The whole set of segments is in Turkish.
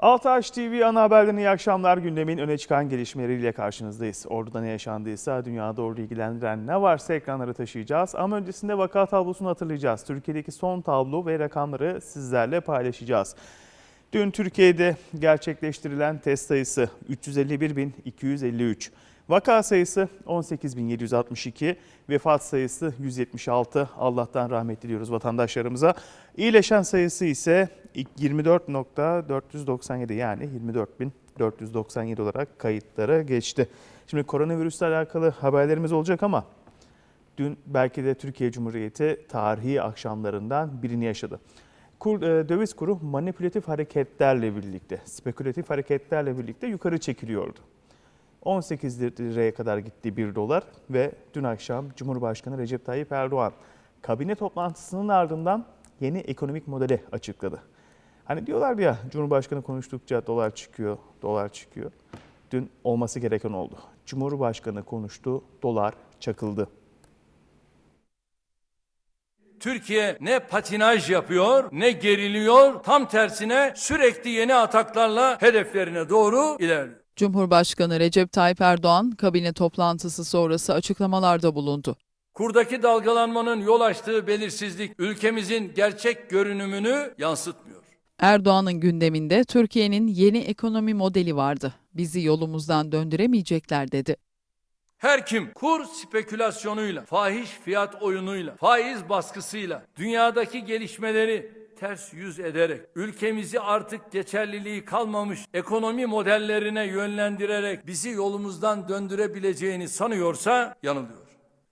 Altaş TV ana haberden iyi akşamlar gündemin öne çıkan gelişmeleriyle karşınızdayız. Ordu'da ne yaşandıysa dünyada ordu ilgilendiren ne varsa ekranlara taşıyacağız. Ama öncesinde vaka tablosunu hatırlayacağız. Türkiye'deki son tablo ve rakamları sizlerle paylaşacağız. Dün Türkiye'de gerçekleştirilen test sayısı 351.253. Vaka sayısı 18.762, vefat sayısı 176. Allah'tan rahmet diliyoruz vatandaşlarımıza. İyileşen sayısı ise 24.497 yani 24.497 olarak kayıtlara geçti. Şimdi koronavirüsle alakalı haberlerimiz olacak ama dün belki de Türkiye Cumhuriyeti tarihi akşamlarından birini yaşadı. Kur, e, döviz kuru manipülatif hareketlerle birlikte, spekülatif hareketlerle birlikte yukarı çekiliyordu. 18 liraya kadar gitti 1 dolar ve dün akşam Cumhurbaşkanı Recep Tayyip Erdoğan kabine toplantısının ardından yeni ekonomik modeli açıkladı. Hani diyorlar ya Cumhurbaşkanı konuştukça dolar çıkıyor, dolar çıkıyor. Dün olması gereken oldu. Cumhurbaşkanı konuştu, dolar çakıldı. Türkiye ne patinaj yapıyor ne geriliyor tam tersine sürekli yeni ataklarla hedeflerine doğru ilerliyor. Cumhurbaşkanı Recep Tayyip Erdoğan kabine toplantısı sonrası açıklamalarda bulundu. Kurdaki dalgalanmanın yol açtığı belirsizlik ülkemizin gerçek görünümünü yansıtmıyor. Erdoğan'ın gündeminde Türkiye'nin yeni ekonomi modeli vardı. Bizi yolumuzdan döndüremeyecekler dedi. Her kim kur spekülasyonuyla, fahiş fiyat oyunuyla, faiz baskısıyla, dünyadaki gelişmeleri ters yüz ederek, ülkemizi artık geçerliliği kalmamış ekonomi modellerine yönlendirerek bizi yolumuzdan döndürebileceğini sanıyorsa yanılıyor.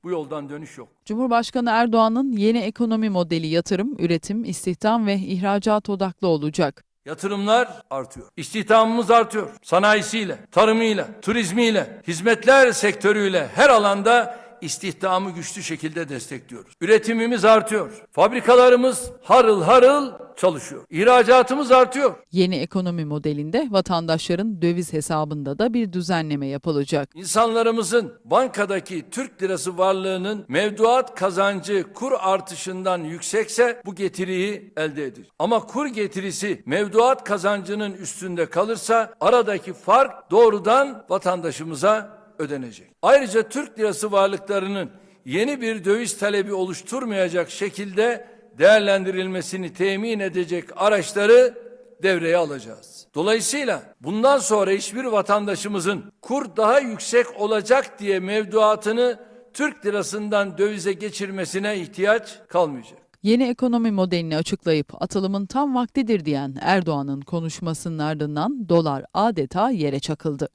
Bu yoldan dönüş yok. Cumhurbaşkanı Erdoğan'ın yeni ekonomi modeli yatırım, üretim, istihdam ve ihracat odaklı olacak. Yatırımlar artıyor. İstihdamımız artıyor. Sanayisiyle, tarımıyla, turizmiyle, hizmetler sektörüyle her alanda istihdamı güçlü şekilde destekliyoruz. Üretimimiz artıyor. Fabrikalarımız harıl harıl çalışıyor. İhracatımız artıyor. Yeni ekonomi modelinde vatandaşların döviz hesabında da bir düzenleme yapılacak. İnsanlarımızın bankadaki Türk lirası varlığının mevduat kazancı kur artışından yüksekse bu getiriyi elde edir. Ama kur getirisi mevduat kazancının üstünde kalırsa aradaki fark doğrudan vatandaşımıza ödenecek. Ayrıca Türk lirası varlıklarının yeni bir döviz talebi oluşturmayacak şekilde değerlendirilmesini temin edecek araçları devreye alacağız. Dolayısıyla bundan sonra hiçbir vatandaşımızın kur daha yüksek olacak diye mevduatını Türk lirasından dövize geçirmesine ihtiyaç kalmayacak. Yeni ekonomi modelini açıklayıp atılımın tam vaktidir diyen Erdoğan'ın konuşmasının ardından dolar adeta yere çakıldı.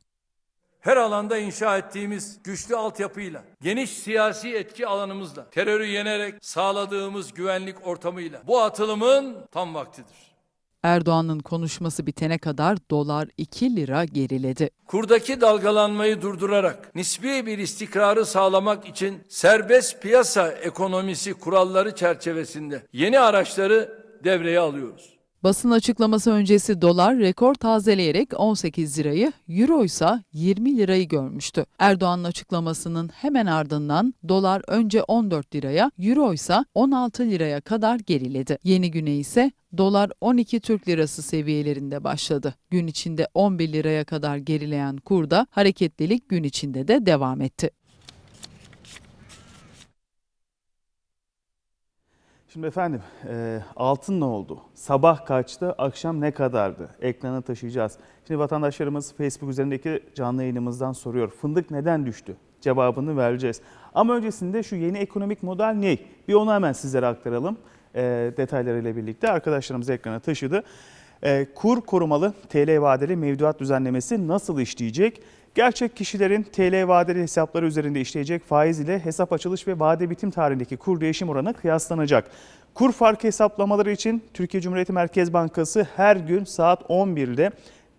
Her alanda inşa ettiğimiz güçlü altyapıyla, geniş siyasi etki alanımızla, terörü yenerek sağladığımız güvenlik ortamıyla bu atılımın tam vaktidir. Erdoğan'ın konuşması bitene kadar dolar 2 lira geriledi. Kurdaki dalgalanmayı durdurarak nispi bir istikrarı sağlamak için serbest piyasa ekonomisi kuralları çerçevesinde yeni araçları devreye alıyoruz. Basın açıklaması öncesi dolar rekor tazeleyerek 18 lirayı, euro ise 20 lirayı görmüştü. Erdoğan'ın açıklamasının hemen ardından dolar önce 14 liraya, euro ise 16 liraya kadar geriledi. Yeni güne ise dolar 12 Türk lirası seviyelerinde başladı. Gün içinde 11 liraya kadar gerileyen kurda hareketlilik gün içinde de devam etti. Şimdi efendim e, altın ne oldu? Sabah kaçtı, akşam ne kadardı? Ekrana taşıyacağız. Şimdi vatandaşlarımız Facebook üzerindeki canlı yayınımızdan soruyor. Fındık neden düştü? Cevabını vereceğiz. Ama öncesinde şu yeni ekonomik model ne? Bir onu hemen sizlere aktaralım. E, detaylarıyla birlikte arkadaşlarımız ekrana taşıdı. E, kur korumalı TL vadeli mevduat düzenlemesi nasıl işleyecek? Gerçek kişilerin TL vadeli hesapları üzerinde işleyecek faiz ile hesap açılış ve vade bitim tarihindeki kur değişim oranı kıyaslanacak. Kur farkı hesaplamaları için Türkiye Cumhuriyeti Merkez Bankası her gün saat 11'de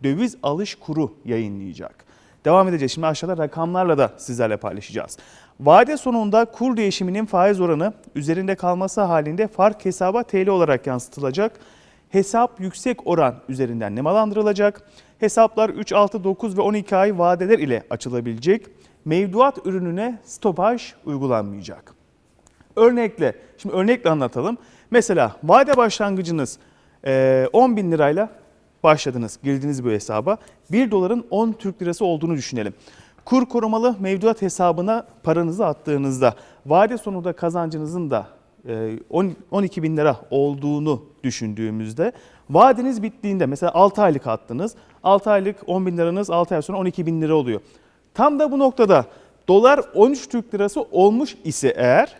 döviz alış kuru yayınlayacak. Devam edeceğiz. Şimdi aşağıda rakamlarla da sizlerle paylaşacağız. Vade sonunda kur değişiminin faiz oranı üzerinde kalması halinde fark hesaba TL olarak yansıtılacak. Hesap yüksek oran üzerinden nemalandırılacak. Hesaplar 3, 6, 9 ve 12 ay vadeler ile açılabilecek. Mevduat ürününe stopaj uygulanmayacak. Örnekle, şimdi örnekle anlatalım. Mesela vade başlangıcınız 10 bin lirayla başladınız, girdiniz bu hesaba. 1 doların 10 Türk lirası olduğunu düşünelim. Kur korumalı mevduat hesabına paranızı attığınızda vade sonunda kazancınızın da e, 10 12 bin lira olduğunu düşündüğümüzde vadeniz bittiğinde mesela 6 aylık attınız 6 aylık 10 bin liranız 6 ay sonra 12 bin lira oluyor. Tam da bu noktada dolar 13 Türk lirası olmuş ise eğer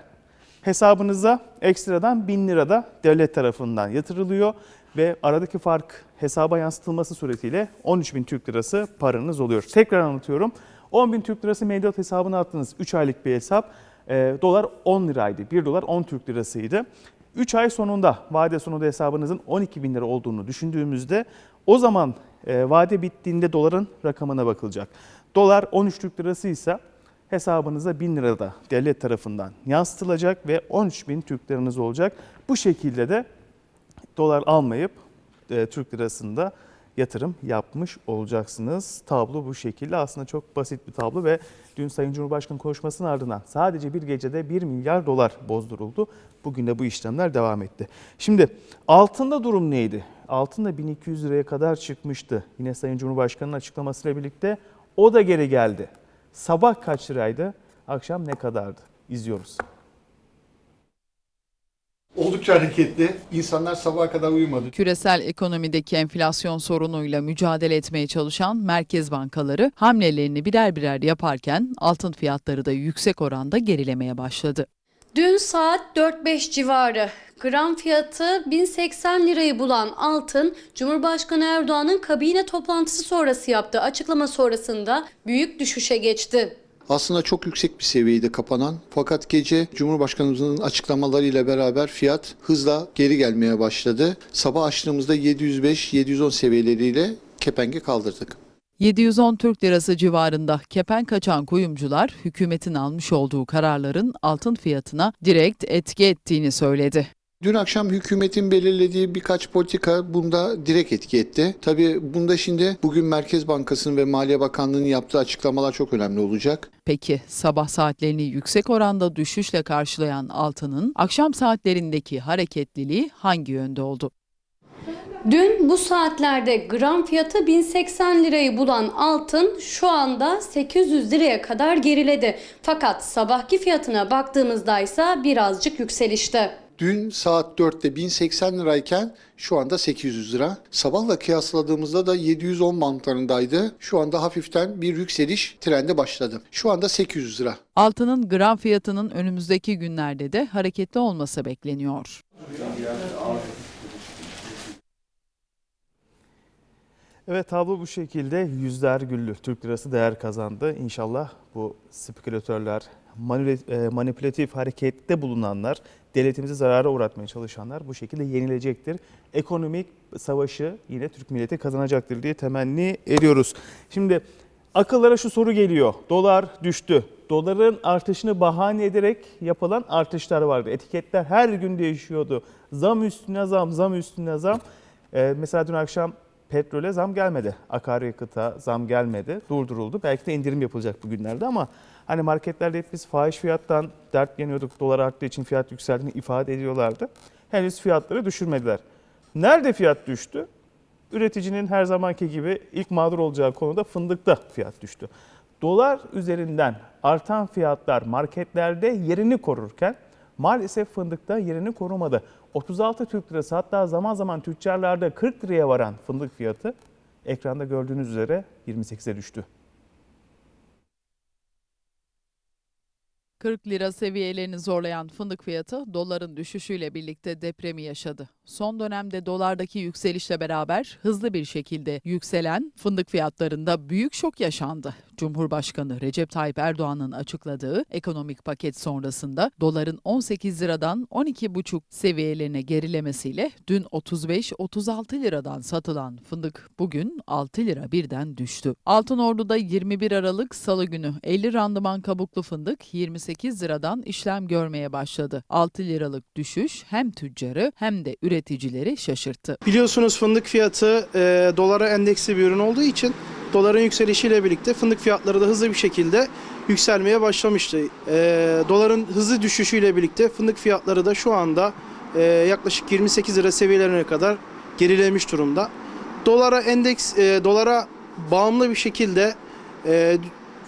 hesabınıza ekstradan 1000 lira da devlet tarafından yatırılıyor ve aradaki fark hesaba yansıtılması suretiyle 13 bin Türk lirası paranız oluyor. Tekrar anlatıyorum. 10 bin Türk lirası mevduat hesabına attınız 3 aylık bir hesap. E, dolar 10 liraydı. 1 dolar 10 Türk lirasıydı. 3 ay sonunda vade sonunda hesabınızın 12 bin lira olduğunu düşündüğümüzde o zaman e, vade bittiğinde doların rakamına bakılacak. Dolar 13 Türk lirası ise hesabınıza 1000 lira da devlet tarafından yansıtılacak ve 13 bin Türk liranız olacak. Bu şekilde de dolar almayıp e, Türk lirasında yatırım yapmış olacaksınız. Tablo bu şekilde aslında çok basit bir tablo ve dün Sayın Cumhurbaşkanı konuşmasının ardından sadece bir gecede 1 milyar dolar bozduruldu. Bugün de bu işlemler devam etti. Şimdi altında durum neydi? Altın da 1200 liraya kadar çıkmıştı. Yine Sayın Cumhurbaşkanı'nın açıklamasıyla birlikte o da geri geldi. Sabah kaç liraydı? Akşam ne kadardı? İzliyoruz. Oldukça hareketli. İnsanlar sabaha kadar uyumadı. Küresel ekonomideki enflasyon sorunuyla mücadele etmeye çalışan merkez bankaları hamlelerini birer birer yaparken altın fiyatları da yüksek oranda gerilemeye başladı. Dün saat 4-5 civarı gram fiyatı 1080 lirayı bulan altın Cumhurbaşkanı Erdoğan'ın kabine toplantısı sonrası yaptığı açıklama sonrasında büyük düşüşe geçti. Aslında çok yüksek bir seviyede kapanan fakat gece Cumhurbaşkanımızın açıklamalarıyla beraber fiyat hızla geri gelmeye başladı. Sabah açtığımızda 705-710 seviyeleriyle kepengi kaldırdık. 710 Türk Lirası civarında kepen kaçan kuyumcular hükümetin almış olduğu kararların altın fiyatına direkt etki ettiğini söyledi. Dün akşam hükümetin belirlediği birkaç politika bunda direkt etki etti. Tabii bunda şimdi bugün Merkez Bankası'nın ve Maliye Bakanlığı'nın yaptığı açıklamalar çok önemli olacak. Peki sabah saatlerini yüksek oranda düşüşle karşılayan altının akşam saatlerindeki hareketliliği hangi yönde oldu? Dün bu saatlerde gram fiyatı 1080 lirayı bulan altın şu anda 800 liraya kadar geriledi. Fakat sabahki fiyatına baktığımızda ise birazcık yükselişte. Dün saat 4'te 1080 lirayken şu anda 800 lira. Sabahla kıyasladığımızda da 710 bantlarındaydı. Şu anda hafiften bir yükseliş trendi başladı. Şu anda 800 lira. Altının gram fiyatının önümüzdeki günlerde de hareketli olması bekleniyor. Evet tablo bu şekilde yüzler güllü. Türk lirası değer kazandı. İnşallah bu spekülatörler, e, manipülatif harekette bulunanlar, devletimizi zarara uğratmaya çalışanlar bu şekilde yenilecektir. Ekonomik savaşı yine Türk milleti kazanacaktır diye temenni ediyoruz. Şimdi akıllara şu soru geliyor. Dolar düştü. Doların artışını bahane ederek yapılan artışlar vardı. Etiketler her gün değişiyordu. Zam üstüne zam, zam üstüne zam. Ee, mesela dün akşam petrole zam gelmedi. Akaryakıta zam gelmedi. Durduruldu. Belki de indirim yapılacak bugünlerde ama hani marketlerde hep biz fahiş fiyattan dertleniyorduk. Dolar arttığı için fiyat yükseldiğini ifade ediyorlardı. Henüz fiyatları düşürmediler. Nerede fiyat düştü? Üreticinin her zamanki gibi ilk mağdur olacağı konuda fındıkta fiyat düştü. Dolar üzerinden artan fiyatlar marketlerde yerini korurken maalesef fındıkta yerini korumadı. 36 Türk lirası hatta zaman zaman tüccarlarda 40 liraya varan fındık fiyatı ekranda gördüğünüz üzere 28'e düştü. 40 lira seviyelerini zorlayan fındık fiyatı doların düşüşüyle birlikte depremi yaşadı. Son dönemde dolardaki yükselişle beraber hızlı bir şekilde yükselen fındık fiyatlarında büyük şok yaşandı. Cumhurbaşkanı Recep Tayyip Erdoğan'ın açıkladığı ekonomik paket sonrasında doların 18 liradan 12,5 seviyelerine gerilemesiyle dün 35-36 liradan satılan fındık bugün 6 lira birden düştü. Altınordu'da 21 Aralık Salı günü 50 randıman kabuklu fındık 28 liradan işlem görmeye başladı. 6 liralık düşüş hem tüccarı hem de üreticileri şaşırttı. Biliyorsunuz fındık fiyatı e, dolara endeksli bir ürün olduğu için doların yükselişiyle birlikte fındık fiyatları da hızlı bir şekilde yükselmeye başlamıştı. E, doların hızlı düşüşüyle birlikte fındık fiyatları da şu anda e, yaklaşık 28 lira seviyelerine kadar gerilemiş durumda. dolara endeks e, dolara bağımlı bir şekilde e,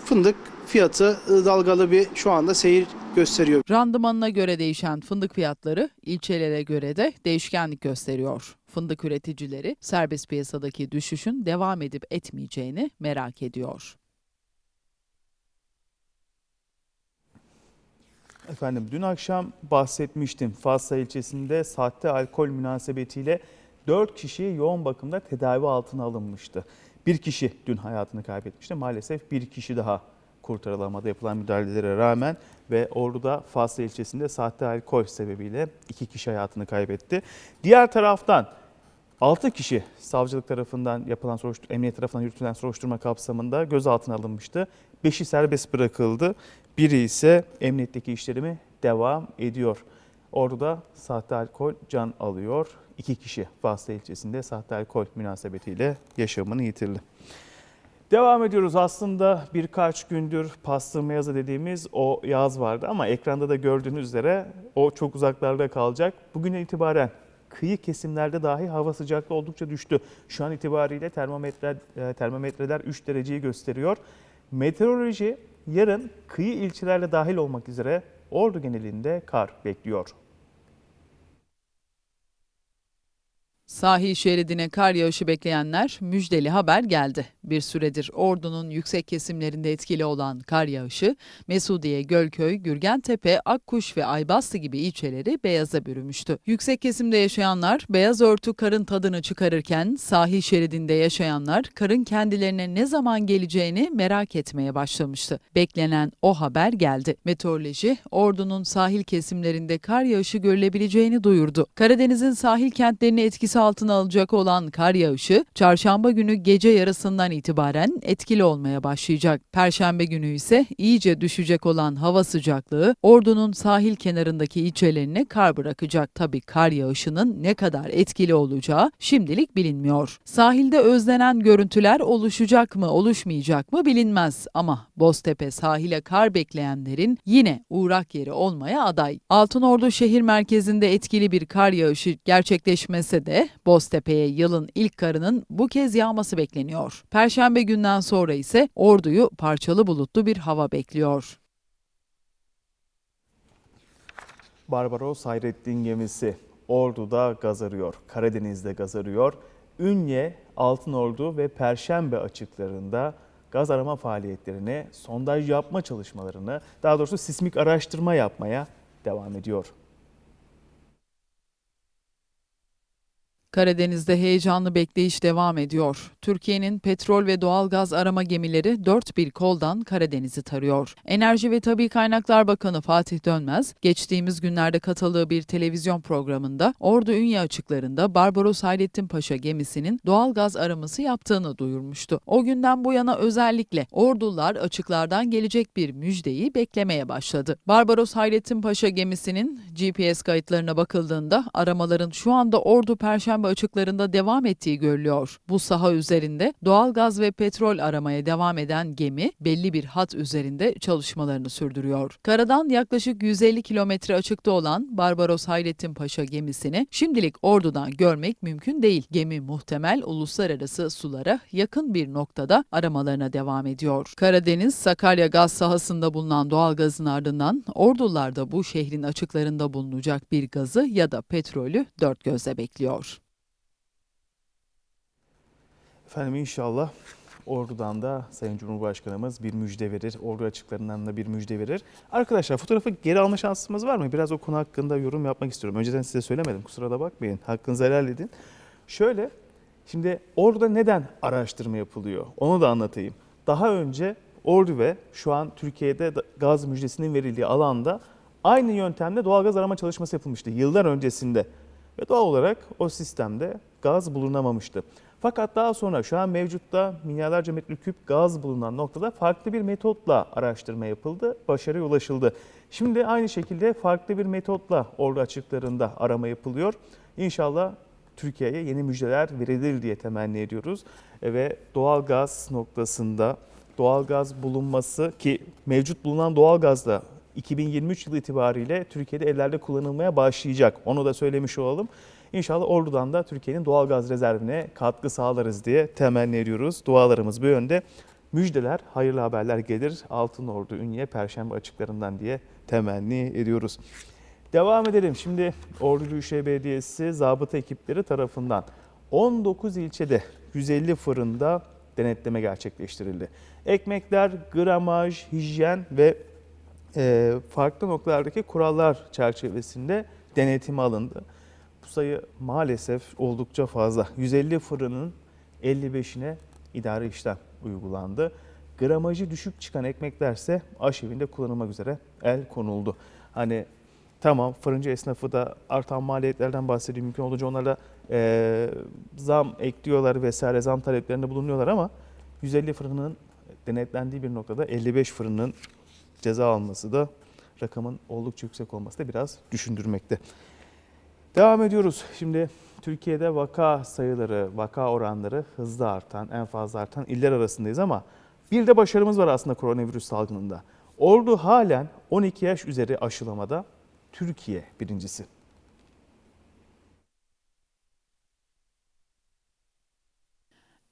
fındık fiyatı dalgalı bir şu anda seyir gösteriyor. Randımanına göre değişen fındık fiyatları ilçelere göre de değişkenlik gösteriyor. Fındık üreticileri serbest piyasadaki düşüşün devam edip etmeyeceğini merak ediyor. Efendim dün akşam bahsetmiştim. Fatsa ilçesinde sahte alkol münasebetiyle 4 kişi yoğun bakımda tedavi altına alınmıştı. Bir kişi dün hayatını kaybetmişti. Maalesef bir kişi daha kurtarılamadı yapılan müdahalelere rağmen ve Ordu'da Fatsa ilçesinde sahte alkol sebebiyle iki kişi hayatını kaybetti. Diğer taraftan 6 kişi savcılık tarafından yapılan soruşturma, emniyet tarafından yürütülen soruşturma kapsamında gözaltına alınmıştı. 5'i serbest bırakıldı. Biri ise emniyetteki işlerimi devam ediyor. Orada sahte alkol can alıyor. İki kişi Faslı ilçesinde sahte alkol münasebetiyle yaşamını yitirdi. Devam ediyoruz. Aslında birkaç gündür pastırma yazı dediğimiz o yaz vardı ama ekranda da gördüğünüz üzere o çok uzaklarda kalacak. Bugünden itibaren kıyı kesimlerde dahi hava sıcaklığı oldukça düştü. Şu an itibariyle e, termometreler 3 dereceyi gösteriyor. Meteoroloji yarın kıyı ilçelerle dahil olmak üzere Ordu genelinde kar bekliyor. Sahil şeridine kar yağışı bekleyenler müjdeli haber geldi. Bir süredir Ordu'nun yüksek kesimlerinde etkili olan kar yağışı, Mesudiye, Gölköy, Gürgentepe, Akkuş ve Aybastı gibi ilçeleri beyaza bürümüştü. Yüksek kesimde yaşayanlar beyaz örtü karın tadını çıkarırken sahil şeridinde yaşayanlar karın kendilerine ne zaman geleceğini merak etmeye başlamıştı. Beklenen o haber geldi. Meteoroloji, Ordu'nun sahil kesimlerinde kar yağışı görülebileceğini duyurdu. Karadeniz'in sahil kentlerini etkisi altına alacak olan kar yağışı, çarşamba günü gece yarısından itibaren etkili olmaya başlayacak. Perşembe günü ise iyice düşecek olan hava sıcaklığı Ordu'nun sahil kenarındaki ilçelerine kar bırakacak. Tabii kar yağışının ne kadar etkili olacağı şimdilik bilinmiyor. Sahilde özlenen görüntüler oluşacak mı, oluşmayacak mı bilinmez ama Boztepe sahile kar bekleyenlerin yine uğrak yeri olmaya aday. Altınordu şehir merkezinde etkili bir kar yağışı gerçekleşmese de Boztepe'ye yılın ilk karının bu kez yağması bekleniyor. Perşembe günden sonra ise Ordu'yu parçalı bulutlu bir hava bekliyor. Barbaros Hayrettin gemisi Ordu'da gaz arıyor, Karadeniz'de gaz arıyor. Ünye, Altınordu ve Perşembe açıklarında gaz arama faaliyetlerini, sondaj yapma çalışmalarını, daha doğrusu sismik araştırma yapmaya devam ediyor. Karadeniz'de heyecanlı bekleyiş devam ediyor. Türkiye'nin petrol ve doğalgaz arama gemileri dört bir koldan Karadeniz'i tarıyor. Enerji ve Tabi Kaynaklar Bakanı Fatih Dönmez, geçtiğimiz günlerde katıldığı bir televizyon programında Ordu Ünye açıklarında Barbaros Hayrettin Paşa gemisinin doğalgaz araması yaptığını duyurmuştu. O günden bu yana özellikle Ordular açıklardan gelecek bir müjdeyi beklemeye başladı. Barbaros Hayrettin Paşa gemisinin GPS kayıtlarına bakıldığında aramaların şu anda Ordu Perşembe açıklarında devam ettiği görülüyor. Bu saha üzerinde doğalgaz ve petrol aramaya devam eden gemi belli bir hat üzerinde çalışmalarını sürdürüyor. Karadan yaklaşık 150 kilometre açıkta olan Barbaros Hayrettin Paşa gemisini şimdilik Ordu'dan görmek mümkün değil. Gemi muhtemel uluslararası sulara yakın bir noktada aramalarına devam ediyor. Karadeniz, Sakarya gaz sahasında bulunan doğalgazın ardından Ordular da bu şehrin açıklarında bulunacak bir gazı ya da petrolü dört gözle bekliyor. Efendim inşallah Ordu'dan da Sayın Cumhurbaşkanımız bir müjde verir. Ordu açıklarından da bir müjde verir. Arkadaşlar fotoğrafı geri alma şansımız var mı? Biraz o konu hakkında yorum yapmak istiyorum. Önceden size söylemedim. Kusura da bakmayın. Hakkınızı helal edin. Şöyle, şimdi Ordu'da neden araştırma yapılıyor? Onu da anlatayım. Daha önce Ordu ve şu an Türkiye'de gaz müjdesinin verildiği alanda aynı yöntemle doğalgaz arama çalışması yapılmıştı yıllar öncesinde. Ve doğal olarak o sistemde gaz bulunamamıştı. Fakat daha sonra şu an mevcutta milyarlarca metreküp gaz bulunan noktada farklı bir metotla araştırma yapıldı, başarıya ulaşıldı. Şimdi aynı şekilde farklı bir metotla ordu açıklarında arama yapılıyor. İnşallah Türkiye'ye yeni müjdeler verilir diye temenni ediyoruz. E, Ve doğal gaz noktasında doğal gaz bulunması ki mevcut bulunan doğal gaz da 2023 yılı itibariyle Türkiye'de evlerde kullanılmaya başlayacak. Onu da söylemiş olalım. İnşallah Ordu'dan da Türkiye'nin doğal gaz rezervine katkı sağlarız diye temenni ediyoruz. Dualarımız bu yönde. Müjdeler, hayırlı haberler gelir. Altın Ordu Ünye Perşembe açıklarından diye temenni ediyoruz. Devam edelim. Şimdi Ordu Büyükşehir Belediyesi zabıta ekipleri tarafından 19 ilçede 150 fırında denetleme gerçekleştirildi. Ekmekler, gramaj, hijyen ve e, farklı noktalardaki kurallar çerçevesinde denetime alındı. Bu sayı maalesef oldukça fazla. 150 fırının 55'ine idari işlem uygulandı. Gramajı düşük çıkan ekmeklerse aşevinde kullanılmak üzere el konuldu. Hani tamam fırıncı esnafı da artan maliyetlerden bahsediyor. Mümkün olduğunca onlara e, zam ekliyorlar vesaire zam taleplerinde bulunuyorlar ama 150 fırının denetlendiği bir noktada 55 fırının ceza alması da rakamın oldukça yüksek olması da biraz düşündürmekte. Devam ediyoruz. Şimdi Türkiye'de vaka sayıları, vaka oranları hızlı artan, en fazla artan iller arasındayız ama bir de başarımız var aslında koronavirüs salgınında. Ordu halen 12 yaş üzeri aşılamada Türkiye birincisi.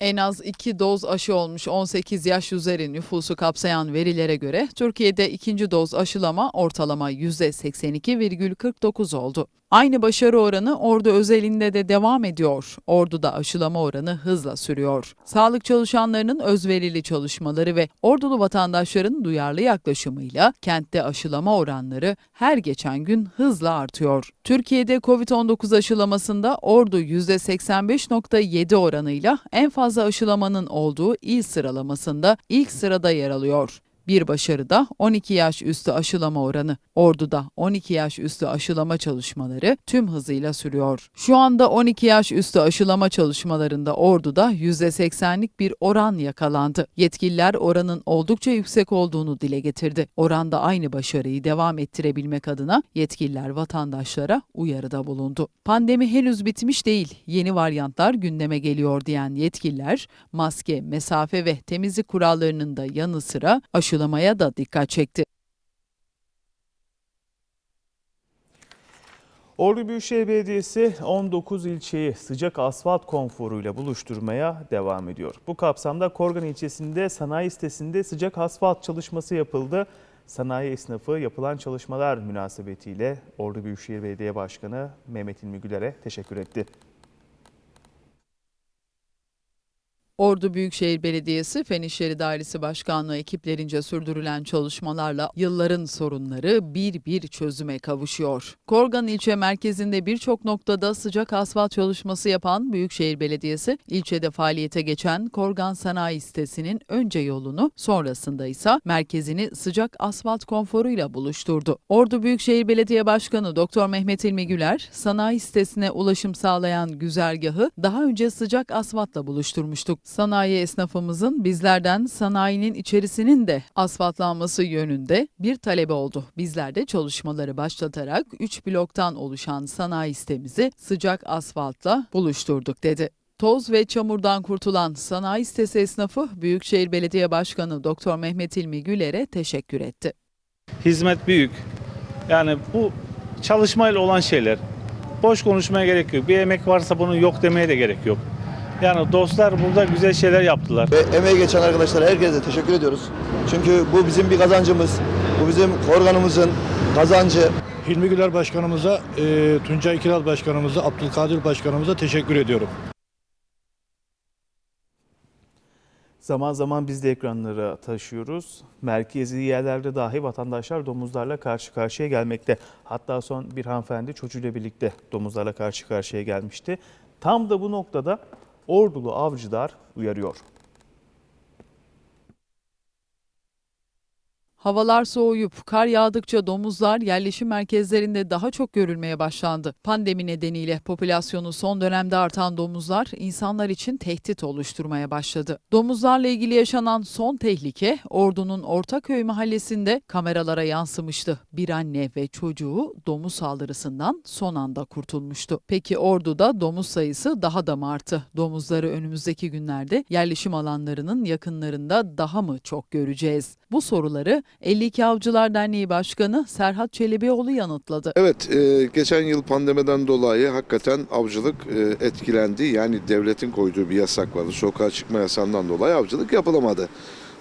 En az 2 doz aşı olmuş 18 yaş üzeri nüfusu kapsayan verilere göre Türkiye'de ikinci doz aşılama ortalama %82,49 oldu. Aynı başarı oranı Ordu özelinde de devam ediyor. Ordu'da aşılama oranı hızla sürüyor. Sağlık çalışanlarının özverili çalışmaları ve Ordulu vatandaşların duyarlı yaklaşımıyla kentte aşılama oranları her geçen gün hızla artıyor. Türkiye'de COVID-19 aşılamasında Ordu %85.7 oranıyla en fazla aşılamanın olduğu il sıralamasında ilk sırada yer alıyor. Bir başarı da 12 yaş üstü aşılama oranı. Ordu'da 12 yaş üstü aşılama çalışmaları tüm hızıyla sürüyor. Şu anda 12 yaş üstü aşılama çalışmalarında Ordu'da %80'lik bir oran yakalandı. Yetkililer oranın oldukça yüksek olduğunu dile getirdi. Oranda aynı başarıyı devam ettirebilmek adına yetkililer vatandaşlara uyarıda bulundu. Pandemi henüz bitmiş değil. Yeni varyantlar gündeme geliyor diyen yetkililer maske, mesafe ve temizlik kurallarının da yanı sıra aşılamaya da dikkat çekti. Ordu Büyükşehir Belediyesi 19 ilçeyi sıcak asfalt konforuyla buluşturmaya devam ediyor. Bu kapsamda Korgan ilçesinde sanayi sitesinde sıcak asfalt çalışması yapıldı. Sanayi esnafı yapılan çalışmalar münasebetiyle Ordu Büyükşehir Belediye Başkanı Mehmet İlmi Güler'e teşekkür etti. Ordu Büyükşehir Belediyesi Fen İşleri Dairesi Başkanlığı ekiplerince sürdürülen çalışmalarla yılların sorunları bir bir çözüme kavuşuyor. Korgan ilçe merkezinde birçok noktada sıcak asfalt çalışması yapan Büyükşehir Belediyesi, ilçede faaliyete geçen Korgan Sanayi sitesinin önce yolunu, sonrasında ise merkezini sıcak asfalt konforuyla buluşturdu. Ordu Büyükşehir Belediye Başkanı Doktor Mehmet İlmi Güler, sanayi sitesine ulaşım sağlayan güzergahı daha önce sıcak asfaltla buluşturmuştuk. Sanayi esnafımızın bizlerden sanayinin içerisinin de asfaltlanması yönünde bir talebi oldu. Bizler de çalışmaları başlatarak 3 bloktan oluşan sanayi sitemizi sıcak asfaltla buluşturduk dedi. Toz ve çamurdan kurtulan sanayi sitesi esnafı Büyükşehir Belediye Başkanı Doktor Mehmet İlmi Güler'e teşekkür etti. hizmet büyük. Yani bu çalışmayla olan şeyler. Boş konuşmaya gerek yok. Bir emek varsa bunun yok demeye de gerek yok. Yani dostlar burada güzel şeyler yaptılar. Ve emeği geçen arkadaşlara herkese teşekkür ediyoruz. Çünkü bu bizim bir kazancımız. Bu bizim organımızın kazancı. Hilmi Güler Başkanımıza, e, Tuncay Kiraz Başkanımıza, Abdülkadir Başkanımıza teşekkür ediyorum. Zaman zaman biz de ekranlara taşıyoruz. Merkezi yerlerde dahi vatandaşlar domuzlarla karşı karşıya gelmekte. Hatta son bir hanımefendi çocuğuyla birlikte domuzlarla karşı karşıya gelmişti. Tam da bu noktada Ordulu avcılar uyarıyor. Havalar soğuyup kar yağdıkça domuzlar yerleşim merkezlerinde daha çok görülmeye başlandı. Pandemi nedeniyle popülasyonu son dönemde artan domuzlar insanlar için tehdit oluşturmaya başladı. Domuzlarla ilgili yaşanan son tehlike Ordu'nun Ortaköy mahallesinde kameralara yansımıştı. Bir anne ve çocuğu domuz saldırısından son anda kurtulmuştu. Peki Ordu'da domuz sayısı daha da mı arttı? Domuzları önümüzdeki günlerde yerleşim alanlarının yakınlarında daha mı çok göreceğiz? Bu soruları 52 Avcılar Derneği Başkanı Serhat Çelebioğlu yanıtladı. Evet, e, geçen yıl pandemiden dolayı hakikaten avcılık e, etkilendi. Yani devletin koyduğu bir yasak vardı. Sokağa çıkma yasağından dolayı avcılık yapılamadı.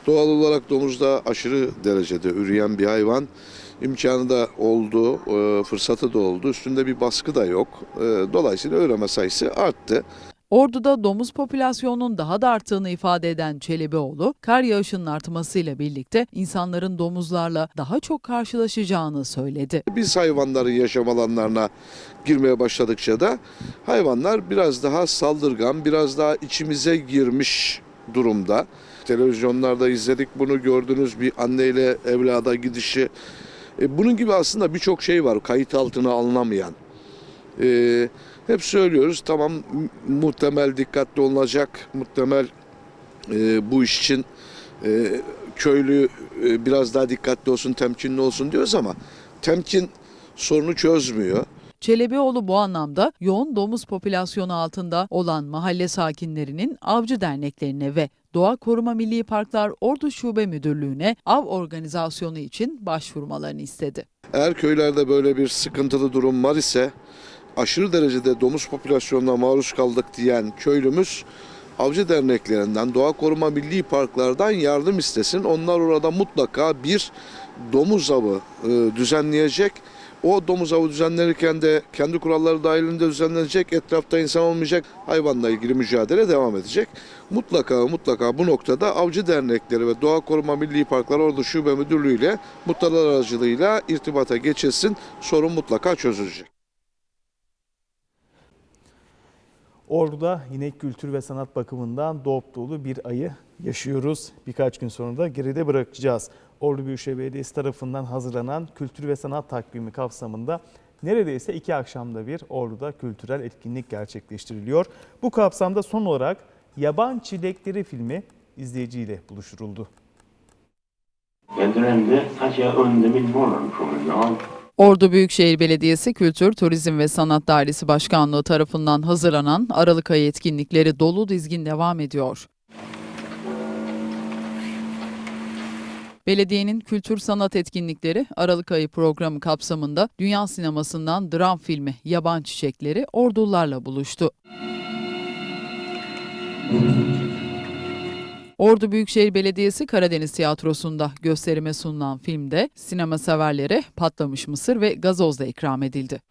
Doğal olarak domuz da aşırı derecede üreyen bir hayvan. İmkanı da oldu, e, fırsatı da oldu. Üstünde bir baskı da yok. E, dolayısıyla üreme sayısı arttı. Ordu'da domuz popülasyonunun daha da arttığını ifade eden Çelebioğlu, kar yağışının artmasıyla birlikte insanların domuzlarla daha çok karşılaşacağını söyledi. Biz hayvanların yaşam alanlarına girmeye başladıkça da hayvanlar biraz daha saldırgan, biraz daha içimize girmiş durumda. Televizyonlarda izledik bunu gördünüz bir anneyle evlada gidişi. E, bunun gibi aslında birçok şey var kayıt altına alınamayan. E, hep söylüyoruz tamam mu- muhtemel dikkatli olunacak, muhtemel e, bu iş için e, köylü e, biraz daha dikkatli olsun, temkinli olsun diyoruz ama temkin sorunu çözmüyor. Çelebioğlu bu anlamda yoğun domuz popülasyonu altında olan mahalle sakinlerinin avcı derneklerine ve Doğa Koruma Milli Parklar Ordu Şube Müdürlüğü'ne av organizasyonu için başvurmalarını istedi. Eğer köylerde böyle bir sıkıntılı durum var ise aşırı derecede domuz popülasyonuna maruz kaldık diyen köylümüz avcı derneklerinden, doğa koruma milli parklardan yardım istesin. Onlar orada mutlaka bir domuz avı e, düzenleyecek. O domuz avı düzenlenirken de kendi kuralları dahilinde düzenlenecek. Etrafta insan olmayacak. Hayvanla ilgili mücadele devam edecek. Mutlaka mutlaka bu noktada avcı dernekleri ve doğa koruma milli parklar ordu şube müdürlüğü ile muhtarlar aracılığıyla irtibata geçilsin. Sorun mutlaka çözülecek. Ordu'da yine kültür ve sanat bakımından dop dolu bir ayı yaşıyoruz. Birkaç gün sonra da geride bırakacağız. Ordu Büyükşehir Belediyesi tarafından hazırlanan kültür ve sanat takvimi kapsamında neredeyse iki akşamda bir Ordu'da kültürel etkinlik gerçekleştiriliyor. Bu kapsamda son olarak Yaban Çilekleri filmi izleyiciyle buluşturuldu. Vedrände att jag under Ordu Büyükşehir Belediyesi Kültür, Turizm ve Sanat Dairesi Başkanlığı tarafından hazırlanan Aralık ayı etkinlikleri dolu dizgin devam ediyor. Belediyenin kültür sanat etkinlikleri Aralık ayı programı kapsamında dünya sinemasından dram filmi Yaban Çiçekleri ordularla buluştu. Ordu Büyükşehir Belediyesi Karadeniz Tiyatrosu'nda gösterime sunulan filmde sinema severlere patlamış mısır ve gazoz da ikram edildi.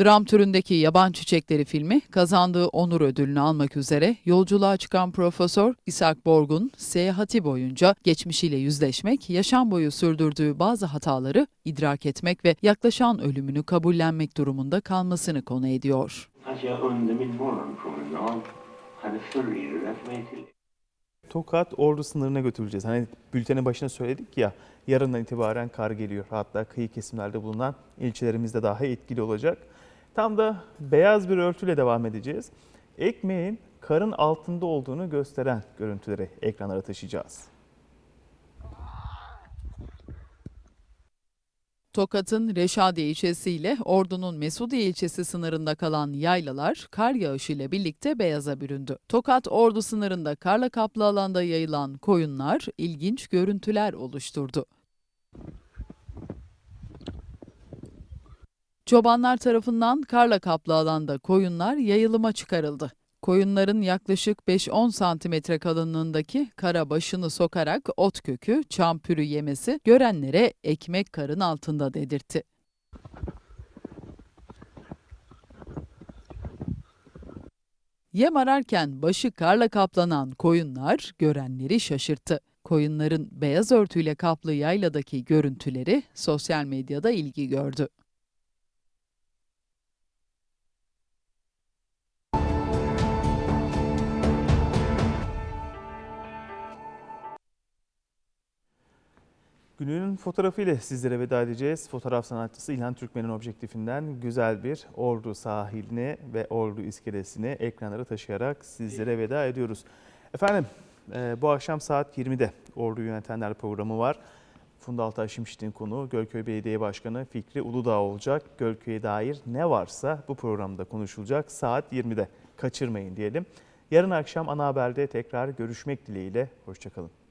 Dram türündeki Yaban Çiçekleri filmi kazandığı onur ödülünü almak üzere yolculuğa çıkan Profesör İshak Borgun seyahati boyunca geçmişiyle yüzleşmek, yaşam boyu sürdürdüğü bazı hataları idrak etmek ve yaklaşan ölümünü kabullenmek durumunda kalmasını konu ediyor. Till Tokat Ordu sınırına götürüleceğiz. Hani bültenin başına söyledik ya yarından itibaren kar geliyor. Hatta kıyı kesimlerde bulunan ilçelerimizde daha etkili olacak. Tam da beyaz bir örtüyle devam edeceğiz. Ekmeğin karın altında olduğunu gösteren görüntüleri ekranlara taşıyacağız. Tokat'ın Reşadiye ilçesi ile Ordu'nun Mesudiye ilçesi sınırında kalan yaylalar kar yağışıyla birlikte beyaza büründü. Tokat-Ordu sınırında karla kaplı alanda yayılan koyunlar ilginç görüntüler oluşturdu. Çobanlar tarafından karla kaplı alanda koyunlar yayılıma çıkarıldı. Koyunların yaklaşık 5-10 santimetre kalınlığındaki kara başını sokarak ot kökü, çam pürü yemesi görenlere ekmek karın altında dedirtti. Yem ararken başı karla kaplanan koyunlar görenleri şaşırttı. Koyunların beyaz örtüyle kaplı yayladaki görüntüleri sosyal medyada ilgi gördü. Günün fotoğrafıyla sizlere veda edeceğiz. Fotoğraf sanatçısı İlhan Türkmen'in objektifinden güzel bir Ordu sahiline ve Ordu iskelesine ekranlara taşıyarak sizlere veda ediyoruz. Efendim e, bu akşam saat 20'de Ordu Yönetenler programı var. Funda Altay Şimşit'in konuğu Gölköy Belediye Başkanı Fikri Uludağ olacak. Gölköy'e dair ne varsa bu programda konuşulacak saat 20'de. Kaçırmayın diyelim. Yarın akşam ana haberde tekrar görüşmek dileğiyle. Hoşçakalın.